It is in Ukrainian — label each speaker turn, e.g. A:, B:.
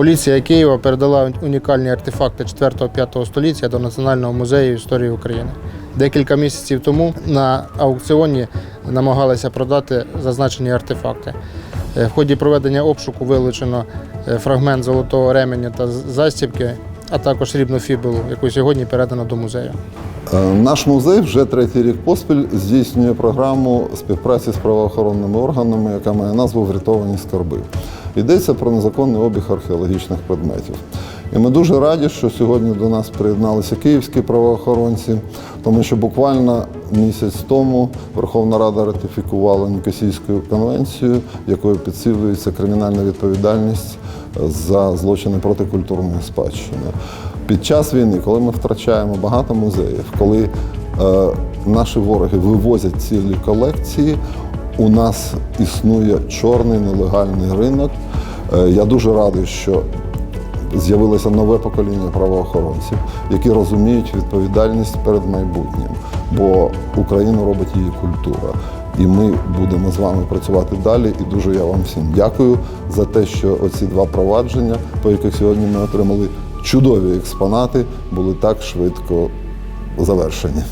A: Поліція Києва передала унікальні артефакти 4-5 століття до Національного музею історії України. Декілька місяців тому на аукціоні намагалися продати зазначені артефакти. Е, В ході проведення обшуку вилучено е, фрагмент золотого ременя та застібки, а також срібну фібулу, яку сьогодні передано до музею.
B: Е, Наш музей вже третій рік поспіль здійснює програму співпраці з правоохоронними органами, яка має назву Врятовані скарби. Йдеться про незаконний обіг археологічних предметів. І ми дуже раді, що сьогодні до нас приєдналися київські правоохоронці, тому що буквально місяць тому Верховна Рада ратифікувала Нікосійську конвенцію, якою підсилюється кримінальна відповідальність за злочини проти культурної спадщини. Під час війни, коли ми втрачаємо багато музеїв, коли е, наші вороги вивозять цілі колекції, у нас існує чорний нелегальний ринок. Е, я дуже радий, що з'явилося нове покоління правоохоронців, які розуміють відповідальність перед майбутнім, бо Україну робить її культура. І ми будемо з вами працювати далі. І дуже я вам всім дякую за те, що оці два провадження, по яких сьогодні ми отримали чудові експонати, були так швидко завершені.